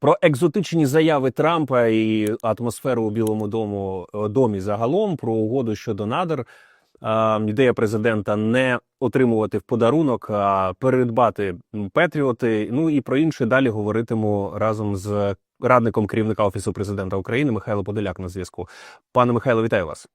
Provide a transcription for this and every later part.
Про екзотичні заяви Трампа і атмосферу у Білому дому е, домі загалом про угоду щодо надр. Ідея президента не отримувати в подарунок, а передбати Петріоти. Ну і про інше далі говоритиму разом з радником керівника офісу президента України Михайло Подоляк на зв'язку. Пане Михайло, вітаю вас.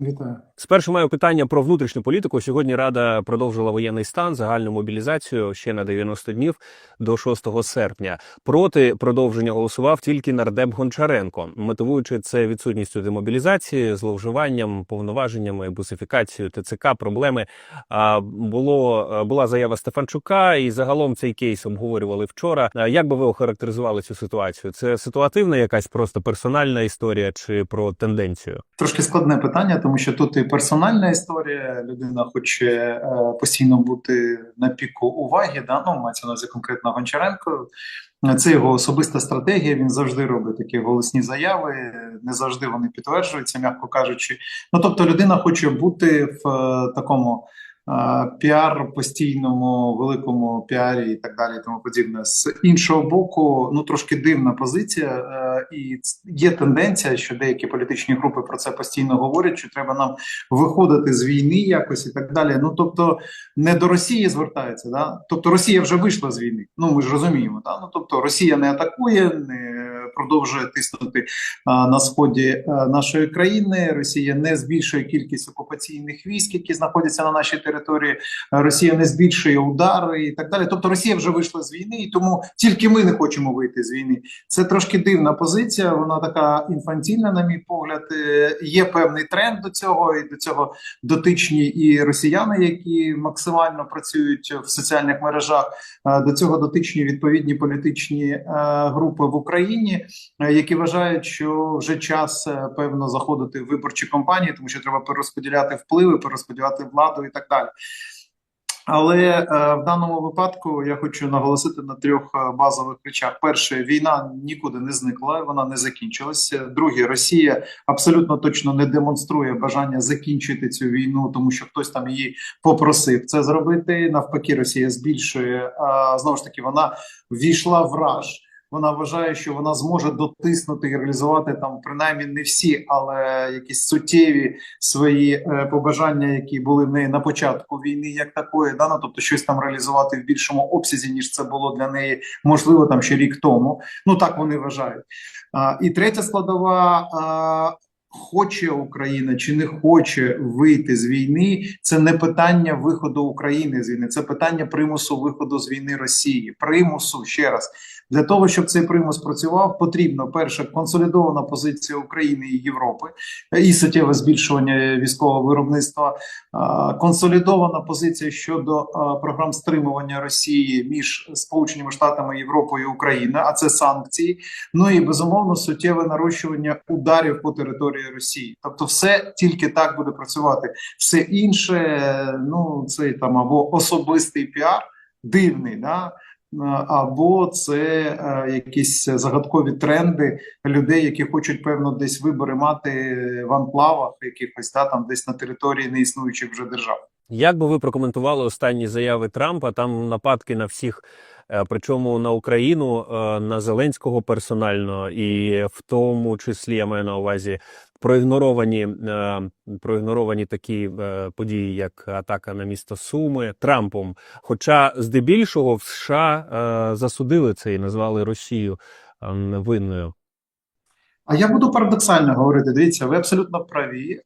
Вітаю. Спершу маю питання про внутрішню політику. Сьогодні Рада продовжила воєнний стан, загальну мобілізацію ще на 90 днів до 6 серпня. Проти продовження голосував тільки нардеп Гончаренко, мотивуючи це відсутністю демобілізації, зловживанням, повноваженнями, бусифікацією ТЦК, проблеми. А було була заява Стефанчука, і загалом цей кейс обговорювали вчора. Як би ви охарактеризували цю ситуацію? Це ситуативна якась просто персональна історія чи про тенденцію? Трошки складне питання, тому що тут і персональна історія. Людина хоче е, постійно бути на піку уваги. Да? Ну, мається на увазі конкретно Гончаренко. Це його особиста стратегія. Він завжди робить такі голосні заяви. Не завжди вони підтверджуються, м'яко кажучи. Ну тобто, людина хоче бути в е, такому. Піар постійному великому піарі і так далі, і тому подібне. З іншого боку, ну трошки дивна позиція, е, і є тенденція, що деякі політичні групи про це постійно говорять, що треба нам виходити з війни якось і так далі. Ну тобто не до Росії звертається, да? тобто Росія вже вийшла з війни. Ну ми ж розуміємо, да? ну тобто Росія не атакує, не продовжує тиснути на сході е, нашої країни. Росія не збільшує кількість окупаційних військ, які знаходяться на нашій території. Е, Росія не збільшує удари і так далі. Тобто Росія вже вийшла з війни, і тому тільки ми не хочемо вийти з війни. Це трошки дивна позиція. Вона така інфантільна, на мій погляд. Е, Є певний тренд до цього, і до цього дотичні і росіяни, які максимально працюють в соціальних мережах. До цього дотичні відповідні політичні групи в Україні, е, які вважають, що вже час е, певно заходити в виборчі кампанії, тому що треба перерозподіляти впливи, перерозподіляти владу і так далі. Але е, в даному випадку я хочу наголосити на трьох е, базових речах: перше, війна нікуди не зникла, вона не закінчилася. Друге, Росія абсолютно точно не демонструє бажання закінчити цю війну, тому що хтось там її попросив це зробити. Навпаки, Росія збільшує а, знову ж таки. Вона ввійшла в раж. Вона вважає, що вона зможе дотиснути і реалізувати там принаймні не всі, але якісь суттєві свої е, побажання, які були в неї на початку війни, як такої, да? ну, тобто щось там реалізувати в більшому обсязі, ніж це було для неї можливо там ще рік тому. Ну так вони вважають. А, і третя складова. А, Хоче Україна чи не хоче вийти з війни, це не питання виходу України з війни, це питання примусу виходу з війни Росії. Примусу ще раз для того, щоб цей примус працював, потрібно перше консолідована позиція України і Європи е, і суттєве збільшування військового виробництва, консолідована позиція щодо програм стримування Росії між Сполученими Штатами Європою і Україною, а це санкції. Ну і безумовно суттєве нарощування ударів по території Росії. Тобто, все тільки так буде працювати. Все інше, е, ну це там або особистий піар, дивний, да. Е, Або це е, якісь загадкові тренди людей, які хочуть певно десь вибори мати в анклавах, якихось та там десь на території неіснуючих вже держав. Як би ви прокоментували останні заяви Трампа? Там нападки на всіх, е, причому на Україну, на Зеленського персонально, і в тому числі я маю на увазі проігноровані, е, проігноровані такі е, події, як атака на місто Суми Трампом. Хоча здебільшого в США е, засудили це і назвали Росію е, винною. А я буду парадоксально говорити. Дивіться, ви абсолютно праві. Е,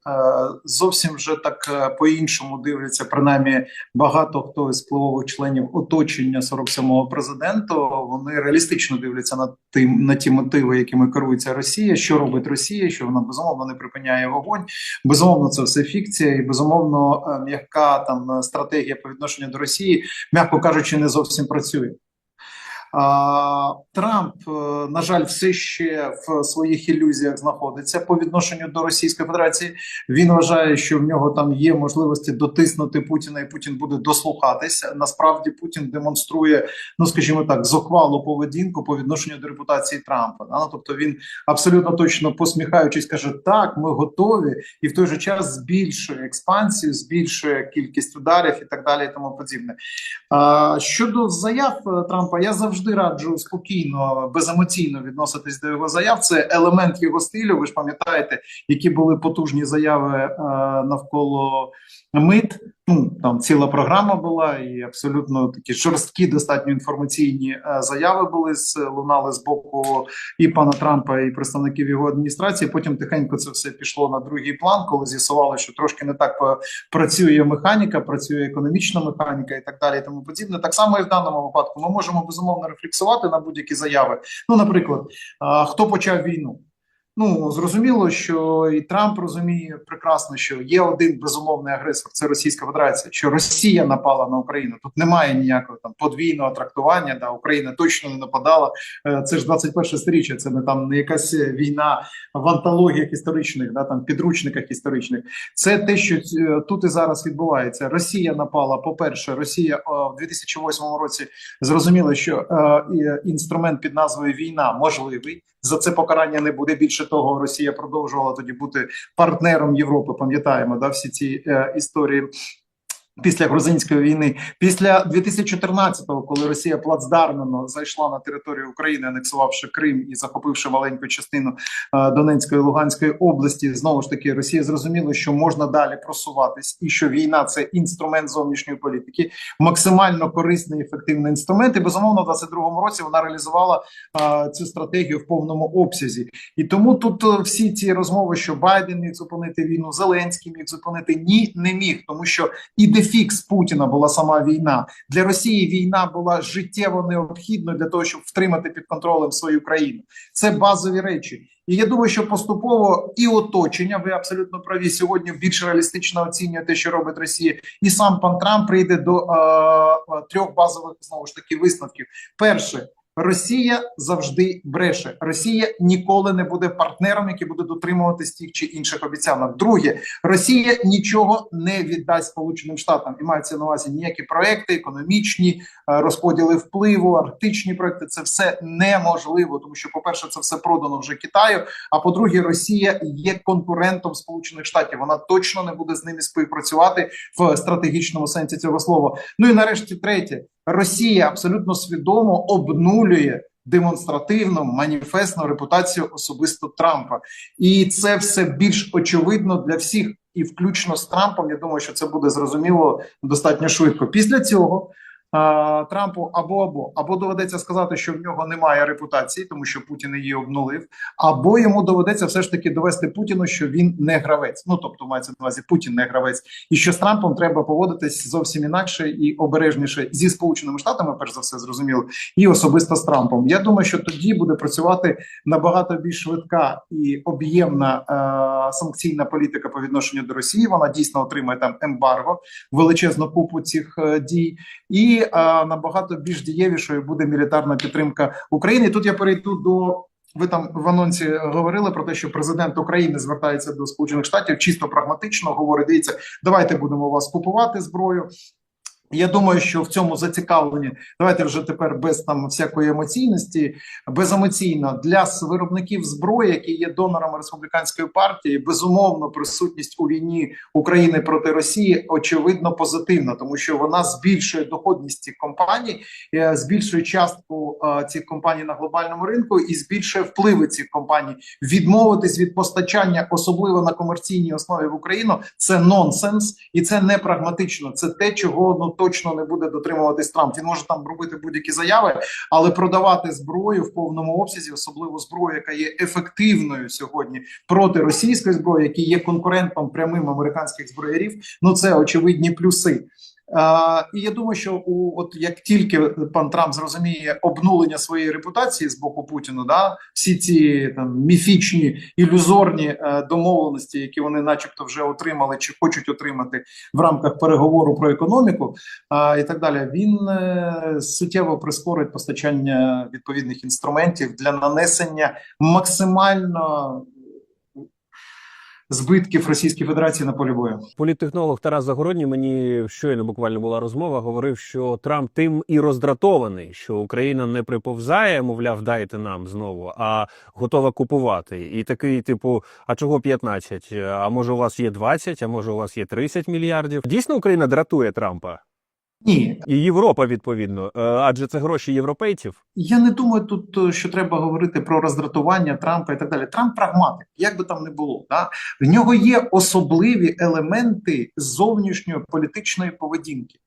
Зовсім вже так е, по-іншому дивляться, принаймні багато хто із впливових членів оточення 47-го президента. Вони реалістично дивляться на тим на ті мотиви, якими керується Росія. Що робить Росія? Що вона безумовно не припиняє вогонь. Безумовно, це все фікція, і безумовно, е, м'яка там стратегія по відношенню до Росії, м'яко кажучи, не зовсім працює. Трамп, е, на жаль, все ще в своїх ілюзіях знаходиться по відношенню до Російської Федерації. Він вважає, що в нього там є можливості дотиснути Путіна, і Путін буде дослухатися. Насправді Путін демонструє, ну скажімо так, зухвалу поведінку по відношенню до репутації Трампа. Ну, тобто він абсолютно точно посміхаючись, каже: так, ми готові, і в той же час збільшує експансію, збільшує кількість ударів і так далі, і тому подібне. Щодо заяв е, Трампа, я завжди завжди раджу спокійно, беземоційно відноситись до його заяв. Це елемент його стилю. Ви ж пам'ятаєте, які були потужні заяви е, навколо мит. Ну там ціла програма була, і абсолютно такі жорсткі, достатньо інформаційні е, заяви були з лунали з боку і пана Трампа, і представників його адміністрації. Потім тихенько це все пішло на другий план, коли з'ясували, що трошки не так працює механіка, працює економічна механіка і так далі. І тому подібне. Так само і в даному випадку ми можемо безумовно рефлексувати на будь-які заяви. Ну, наприклад, хто почав війну? Ну зрозуміло, що і Трамп розуміє прекрасно, що є один безумовний агресор, це Російська Федерація. Що Росія напала на Україну. Тут немає ніякого там подвійного трактування. Да, Україна точно не нападала. Е, Це ж 21 сторіччя. Це не там не якась війна в антологіях історичних, да там підручниках історичних. Це те, що е, тут і зараз відбувається. Росія напала. По перше, Росія е, в 2008 році зрозуміла, що е, інструмент під назвою війна можливий. За це покарання не буде. Більше того, Росія продовжувала тоді бути партнером Європи. Пам'ятаємо, да всі ці е, історії. Після грузинської війни, після 2014-го, коли Росія плацдармено зайшла на територію України, анексувавши Крим і захопивши маленьку частину е, Донецької Луганської області, знову ж таки Росія зрозуміла, що можна далі просуватись, і що війна це інструмент зовнішньої політики, максимально корисний ефективний інструмент. І безумовно, в 22-му році вона реалізувала е, цю стратегію в повному обсязі. І тому тут е, всі ці розмови, що Байден міг зупинити війну, Зеленський міг зупинити, ні, не міг, тому що і дефікс Путіна була сама війна для Росії. Війна була життєво необхідною для того, щоб втримати під контролем свою країну. Це базові речі. І я думаю, що поступово і оточення, ви абсолютно праві сьогодні більш реалістично оцінює те, що робить Росія, і сам пан Трамп прийде до е, е, трьох базових знову ж таки висновків. Перше. Росія завжди бреше. Росія ніколи не буде партнером, який буде дотримуватись тих чи інших обіцянок. Друге, Росія нічого не віддасть Сполученим Штатам і мається на увазі ніякі проекти, економічні е, розподіли впливу, арктичні проекти. Це все неможливо, тому що, по перше, це все продано вже Китаю. А по-друге, Росія є конкурентом Сполучених Штатів. Вона точно не буде з ними співпрацювати в стратегічному сенсі цього слова. Ну і нарешті третє. Росія абсолютно свідомо обнулює демонстративно, маніфестну репутацію особисто Трампа, і це все більш очевидно для всіх, і включно з Трампом. Я думаю, що це буде зрозуміло достатньо швидко. Після цього Трампу або або або доведеться сказати, що в нього немає репутації, тому що Путін її обнулив, або йому доведеться все ж таки довести Путіну, що він не гравець. Ну тобто мається на увазі Путін не гравець, і що з Трампом треба поводитись зовсім інакше і обережніше зі сполученими штатами, перш за все зрозуміло, і особисто з Трампом. Я думаю, що тоді буде працювати набагато більш швидка і об'ємна е, санкційна політика по відношенню до Росії. Вона дійсно отримає там ембарго, величезну купу цих е, дій, і е, набагато більш дієвішою буде мілітарна підтримка України. Тут я перейду до. Ви там в анонсі говорили про те, що президент України звертається до Сполучених Штатів чисто прагматично говорить: дивіться, давайте будемо вас купувати зброю. Я думаю, що в цьому зацікавлені. Давайте вже тепер без там всякої емоційності, беземоційно для виробників зброї, які є донорами республіканської партії, безумовно, присутність у війні України проти Росії очевидно позитивна, тому що вона збільшує доходність цих компаній, е, збільшує частку е, цих компаній на глобальному ринку і збільшує впливи цих компаній. Відмовитись від постачання, особливо на комерційній основі в Україну, це нонсенс і це не прагматично. Це те, чого ну точно не буде дотримуватись Трамп. Він може там робити будь-які заяви, але продавати зброю в повному обсязі, особливо зброю, яка є ефективною сьогодні проти російської зброї, які є конкурентом прямим американських зброярів. Ну це очевидні плюси. І я думаю, що у от як тільки пан Трамп зрозуміє обнулення своєї репутації з боку Путіна, да всі ці там міфічні ілюзорні е, домовленості, які вони, начебто, вже отримали чи хочуть отримати в рамках переговору про економіку, е, і так далі, він е, суттєво прискорить постачання відповідних інструментів для нанесення максимально збитків Російської Федерації на полі бою. Політтехнолог Тарас Загородній мені щойно буквально була розмова. Говорив, що Трамп тим і роздратований, що Україна не приповзає, мовляв, дайте нам знову, а готова купувати. І такий, типу, а чого 15? А може у вас є 20, а може у вас є 30 мільярдів? Дійсно, Україна дратує Трампа. Ні, І Європа відповідно, Е, адже це гроші європейців. Я не думаю тут, е, що треба говорити про роздратування Трампа і так далі. Трамп прагматик, як би там не було. Да? В нього є особливі елементи зовнішньої політичної поведінки.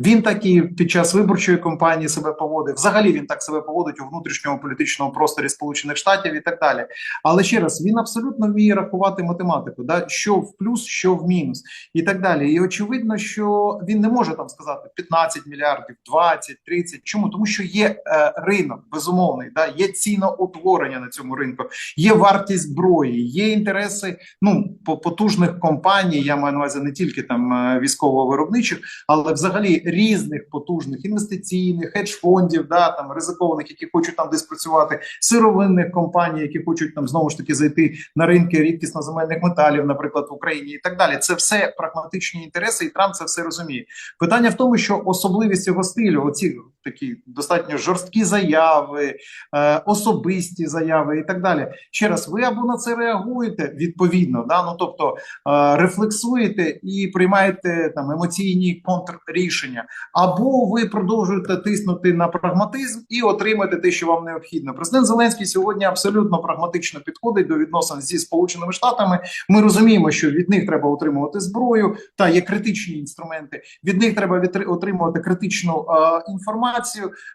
Він так і під час виборчої кампанії себе поводив. Взагалі він так себе поводить у внутрішньому політичному просторі Сполучених Штатів і так далі. Але ще раз він абсолютно вміє рахувати математику, да? що в плюс, що в мінус, і так далі. І очевидно, що він не може там сказати 15 мільярдів, 20, 30. Чому? Тому що є е, ринок безумовний, да? є ціноутворення на цьому ринку, є вартість зброї, є інтереси ну по- потужних компаній. Я маю на увазі не тільки там е, військово-виробничих, але взагалі різних потужних інвестиційних хедж-фондів, да там ризикованих, які хочуть там десь працювати, сировинних компаній, які хочуть там знову ж таки зайти на ринки рідкісно земельних металів, наприклад, в Україні, і так далі. Це все прагматичні інтереси, і Трамп це все розуміє. Питання в тому, що особливість його стилю, оці такі достатньо жорсткі заяви, е, особисті заяви і так далі. Ще раз, ви або на це реагуєте відповідно, да ну тобто е, рефлексуєте і приймаєте там емоційні контррішення, або ви продовжуєте тиснути на прагматизм і отримаєте те, що вам необхідно. Президент Зеленський сьогодні абсолютно прагматично підходить до відносин зі Сполученими Штатами. Ми розуміємо, що від них треба отримувати зброю, та є критичні інструменти. Від них треба отримувати критичну е, інформацію.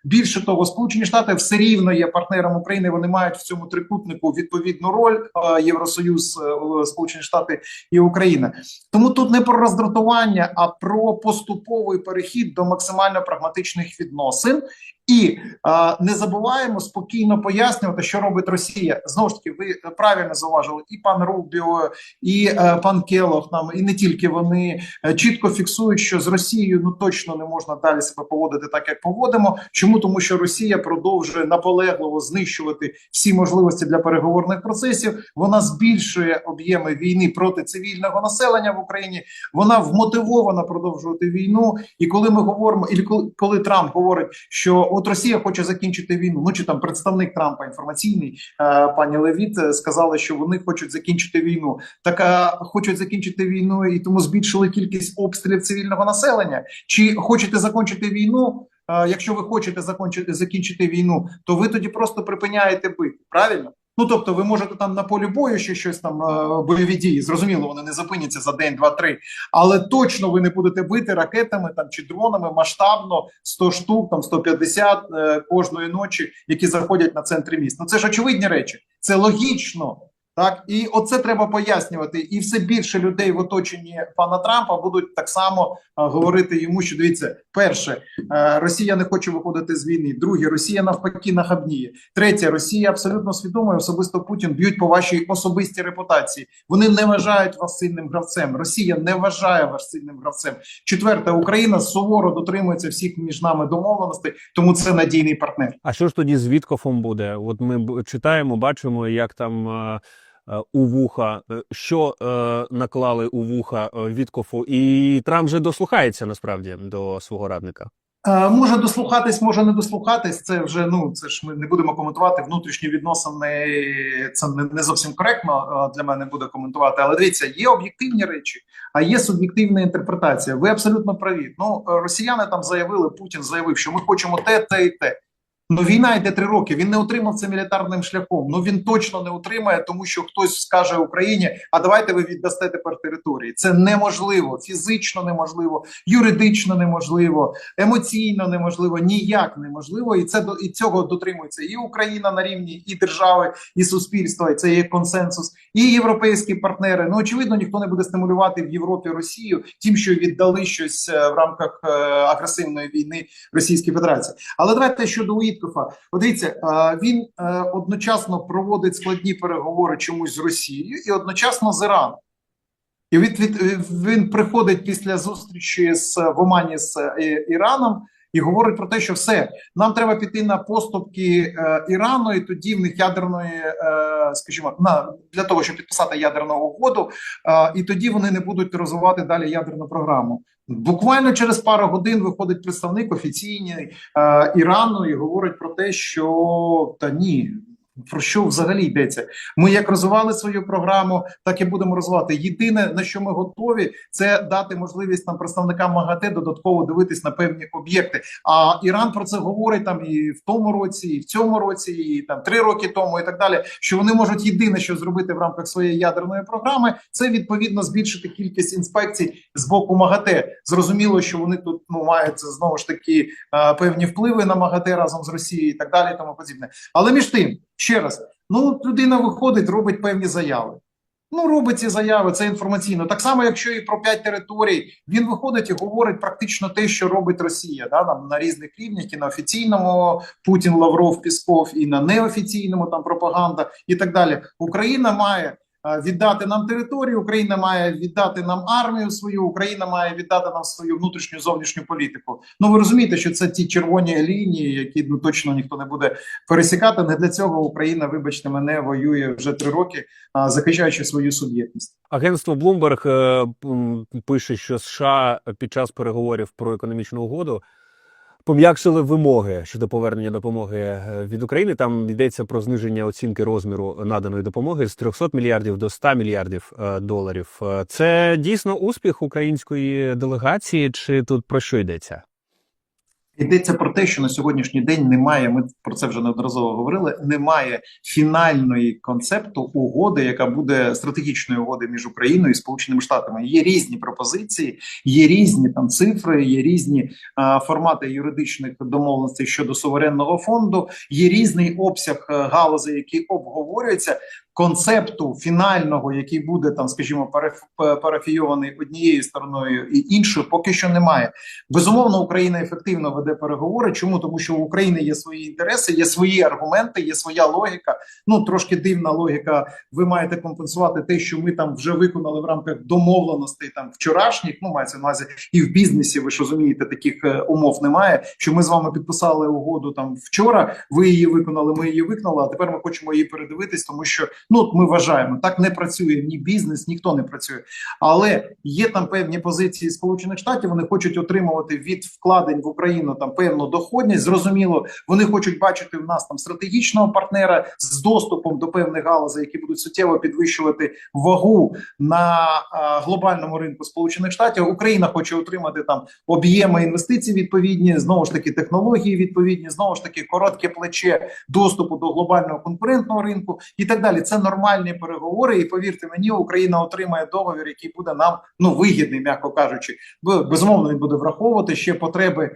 Більше того, Сполучені Штати все рівно є партнером України. Вони мають в цьому трикутнику відповідну роль. Е, Євросоюз, е, Сполучені Штати і Україна. Тому тут не про роздратування, а про поступовий перехід до максимально прагматичних відносин. І е, не забуваємо спокійно пояснювати, що робить Росія. Знову ж таки, ви правильно зауважили, і пан Рубіо, і е, пан Келох, нам і не тільки вони е, чітко фіксують, що з Росією ну точно не можна далі себе поводити так, як поводимо. Чому тому, що Росія продовжує наполегливо знищувати всі можливості для переговорних процесів. Вона збільшує об'єми війни проти цивільного населення в Україні. Вона вмотивована продовжувати війну. І коли ми говоримо, і коли, коли Трамп говорить, що от Росія хоче закінчити війну, ну чи там представник Трампа інформаційний е, пані Левіт сказала, сказали, що вони хочуть закінчити війну. Так а хочуть закінчити війну і тому збільшили кількість обстрілів цивільного населення. Чи хочете закінчити війну? Е, Якщо ви хочете закінчити війну, то ви тоді просто припиняєте бити. Правильно? Ну тобто, ви можете там на полі бою ще щось там е, бойові дії. Зрозуміло, вони не зупиняться за день, два, три. Але точно ви не будете бити ракетами там чи дронами масштабно 100 штук, там 150 е, кожної ночі, які заходять на центри міст. Ну це ж очевидні речі. Це логічно. Так, і оце треба пояснювати. І все більше людей в оточенні пана Трампа будуть так само а, говорити йому, що дивіться, перше, е, Росія не хоче виходити з війни. Друге, Росія навпаки нахабніє. Третє, Росія абсолютно свідомо і особисто Путін б'ють по вашій особистій репутації. Вони не вважають вас сильним гравцем. Росія не вважає вас сильним гравцем. Четверте, Україна суворо дотримується всіх між нами домовленостей, тому це надійний партнер. А що ж тоді з Віткофом буде? От ми читаємо, бачимо, як там е, е, у вуха, е, що е, наклали у вуха е, Віткофу, і Трамп вже дослухається насправді до свого радника. Е, Може дослухатись, може не дослухатись. Це вже ну це ж ми не будемо коментувати внутрішні відносини. Це не, не зовсім коректно е, для мене буде коментувати. Але дивіться, є об'єктивні речі, а є суб'єктивна інтерпретація. Ви абсолютно праві. Ну е, росіяни там заявили, Путін заявив, що ми хочемо те, те і те. Ну, війна йде три роки. Він не отримав це мілітарним шляхом. Ну він точно не отримає, тому що хтось скаже Україні: а давайте ви віддасте тепер території. Це неможливо, фізично неможливо, юридично неможливо, емоційно неможливо, ніяк неможливо. І це і цього дотримується і Україна на рівні і держави, і суспільства. І це є консенсус, і європейські партнери. Ну очевидно, ніхто не буде стимулювати в Європі Росію, тим, що віддали щось е, в рамках е, агресивної війни Російської Федерації. Але давайте щодо Уіткофа. Подивіться, е, він е, одночасно проводить складні переговори чомусь з Росією і одночасно з Іраном. І від, від, він приходить після зустрічі з в Омані з е, Іраном і говорить про те, що все нам треба піти на поступки е, Ірану, і тоді в них ядерної, е, скажімо, на для того, щоб підписати ядерну угоду, е, і тоді вони не будуть розвивати далі ядерну програму. Буквально через пару годин виходить представник офіційний е, Ірану і говорить про те, що та ні. Про що взагалі йдеться? Ми як розвивали свою програму, так і будемо розвивати. Єдине на що ми готові, це дати можливість там представникам МАГАТЕ додатково дивитись на певні об'єкти. А Іран про це говорить там і в тому році, і в цьому році, і там три роки тому, і так далі. Що вони можуть єдине, що зробити в рамках своєї ядерної програми, це відповідно збільшити кількість інспекцій з боку МАГАТЕ. Зрозуміло, що вони тут ну мають знову ж таки е, певні впливи на МАГАТЕ разом з Росією, і так далі, і тому подібне. Але між тим, ще раз, ну людина виходить, робить певні заяви. Ну, робить ці заяви, це інформаційно. Так само, якщо і про п'ять територій, він виходить і говорить практично те, що робить Росія, да, там, на різних рівнях, і на офіційному Путін, Лавров, Пісков, і на неофіційному там пропаганда і так далі. Україна має віддати нам територію, Україна має віддати нам армію свою, Україна має віддати нам свою внутрішню зовнішню політику. Ну ви розумієте, що це ті червоні лінії, які ну точно ніхто не буде пересікати. Не для цього Україна, вибачте, мене воює вже три роки, а, захищаючи свою суб'єктність. Агентство Bloomberg е, пише, що США під час переговорів про економічну угоду пом'якшили вимоги щодо повернення допомоги е, від України. Там йдеться про зниження оцінки розміру наданої допомоги з 300 мільярдів до 100 мільярдів е, доларів. Е, Це дійсно успіх української делегації, чи тут про що йдеться? Йдеться про те, що на сьогоднішній день немає. Ми про це вже неодноразово говорили. Немає фінальної концепту угоди, яка буде стратегічною угоди між Україною і Сполученими Штатами. Є різні пропозиції, є різні там цифри, є різні а, формати юридичних домовленостей щодо суверенного фонду. Є різний обсяг е, галузей, які обговорюються. Концепту фінального, який буде там, скажімо, параф- парафійований однією стороною і іншою, поки що немає. Безумовно, Україна ефективно веде переговори. Чому тому, що у України є свої інтереси, є свої аргументи, є своя логіка. Ну трошки дивна логіка. Ви маєте компенсувати те, що ми там вже виконали в рамках домовленостей там вчорашніх. Ну мається на увазі і в бізнесі. Ви ж розумієте, таких е, умов немає. Що ми з вами підписали угоду там вчора. Ви її виконали, ми її виконали. А тепер ми хочемо її передивитись, тому що ну от ми вважаємо, так не працює ні бізнес, ніхто не працює. Але є там певні позиції Сполучених Штатів. Вони хочуть отримувати від вкладень в Україну там певну доходність. Зрозуміло, вони хочуть бачити в нас там стратегічного партнера з доступом до певних галузей, які будуть суттєво підвищувати вагу на а, глобальному ринку Сполучених Штатів. Україна хоче отримати там об'єми інвестицій відповідні, знову ж таки технології відповідні, знову ж таки коротке плече доступу до глобального конкурентного ринку і так далі. Це нормальні переговори. І повірте мені, Україна отримає договір, який буде нам ну вигідний, м'яко кажучи. Безумовно, він буде враховувати ще потреби.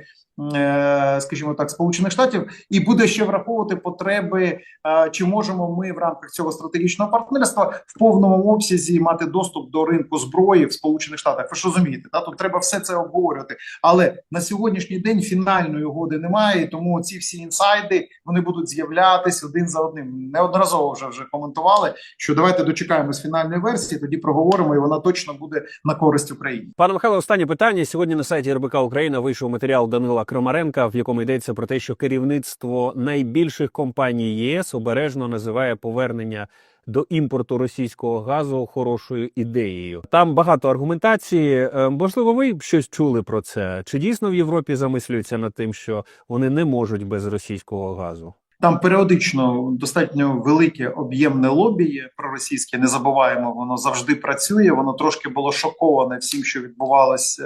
е, Скажімо так, сполучених штатів, і буде ще враховувати потреби, е, чи можемо ми в рамках цього стратегічного партнерства в повному обсязі мати доступ до ринку зброї в Сполучених Штатах. Ви ж розумієте, да? тут треба все це обговорювати. Але на сьогоднішній день фінальної угоди немає, тому ці всі інсайди вони будуть з'являтись один за одним. Неодноразово вже вже коментували, що давайте дочекаємось фінальної версії, тоді проговоримо, і вона точно буде на користь Україні. Пане Михайло, останнє питання. Сьогодні на сайті РБК Україна вийшов матеріал Данила Крамаренка, в якому йдеться про те, що керівництво найбільших компаній ЄС обережно називає повернення до імпорту російського газу хорошою ідеєю. Там багато аргументації. Е, Можливо, ви щось чули про це? Чи дійсно в Європі замислюються над тим, що вони не можуть без російського газу? Там періодично достатньо велике об'ємне лобі є проросійське. Не забуваємо, воно завжди працює. Воно трошки було шоковане всім, що відбувалось е,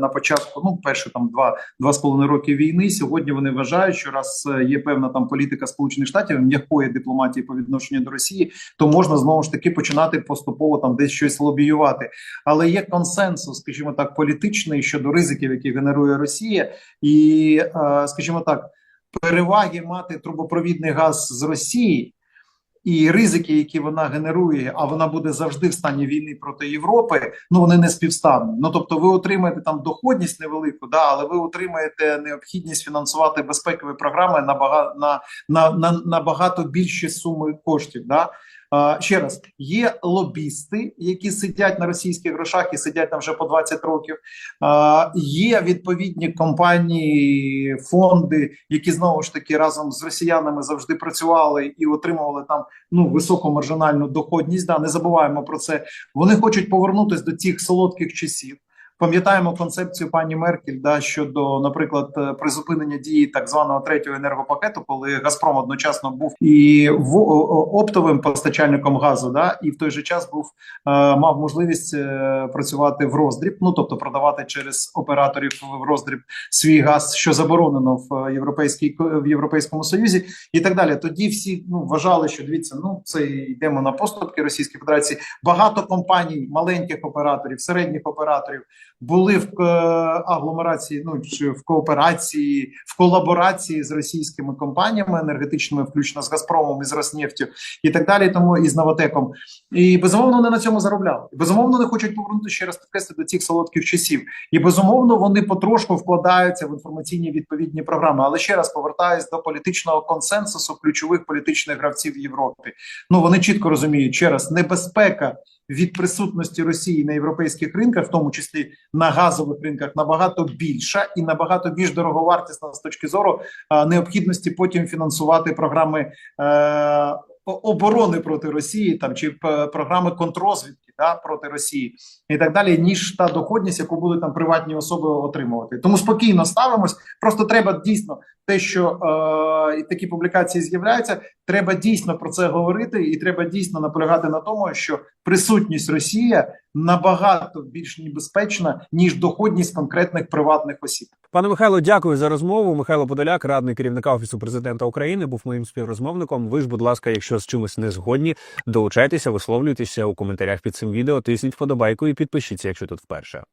на початку. Ну, перші там два два з половиною роки війни. Сьогодні вони вважають, що раз е, є певна там політика Сполучених Штатів м'якої дипломатії по відношенню до Росії, то можна знову ж таки починати поступово там десь щось лобіювати. Але є консенсус, скажімо так, політичний щодо ризиків, які генерує Росія, і е, скажімо так переваги мати трубопровідний газ з Росії і ризики, які вона генерує, а вона буде завжди в стані війни проти Європи. Ну вони не співставні. Ну тобто, ви отримаєте там доходність невелику, да, але ви отримаєте необхідність фінансувати безпекові програми на бага, на, на, на, на багато більші суми коштів. Да. Ще раз є лобісти, які сидять на російських грошах і сидять там вже по 20 років. Є відповідні компанії, фонди, які знову ж таки разом з росіянами завжди працювали і отримували там ну високу маржинальну доходність. Да, не забуваємо про це. Вони хочуть повернутися до цих солодких часів. Пам'ятаємо концепцію пані Меркель да, щодо, наприклад, е, призупинення дії так званого третього енергопакету, коли Газпром одночасно був і в, оптовим постачальником газу, да, і в той же час був е, мав можливість е, працювати в роздріб, ну тобто продавати через операторів в роздріб свій газ, що заборонено в європейській в європейському союзі, і так далі. Тоді всі ну вважали, що дивіться, ну це йдемо на поступки Російської Федерації. Багато компаній, маленьких операторів, середніх операторів були в е, агломерації, ну чи в кооперації, в колаборації з російськими компаніями енергетичними, включно з Газпромом і з Роснефтю, і так далі. Тому і з Новотеком. І безумовно вони на цьому заробляли. Безумовно, не хочуть повернутися ще раз підкреслити до цих солодких часів. І безумовно вони потрошку вкладаються в інформаційні відповідні програми. Але ще раз повертаюсь до політичного консенсусу ключових політичних гравців в Європі. Ну вони чітко розуміють ще раз небезпека від присутності Росії на європейських ринках, в тому числі на газових ринках, набагато більша і набагато більш дороговартісна з точки зору е, необхідності потім фінансувати програми. Е, Оборони проти Росії там чи п- програми контрозвідки да, проти Росії і так далі, ніж та доходність, яку будуть там приватні особи отримувати. Тому спокійно ставимось. Просто треба дійсно те, що е, такі публікації з'являються. Треба дійсно про це говорити, і треба дійсно наполягати на тому, що присутність Росії набагато більш небезпечна ніж доходність конкретних приватних осіб. Пане Михайло, дякую за розмову. Михайло Подоляк, радник керівника офісу президента України, був моїм співрозмовником. Ви ж, будь ласка, якщо з чимось не згодні, долучайтеся, висловлюйтеся у коментарях під цим відео. Тисніть вподобайку і підпишіться, якщо тут вперше.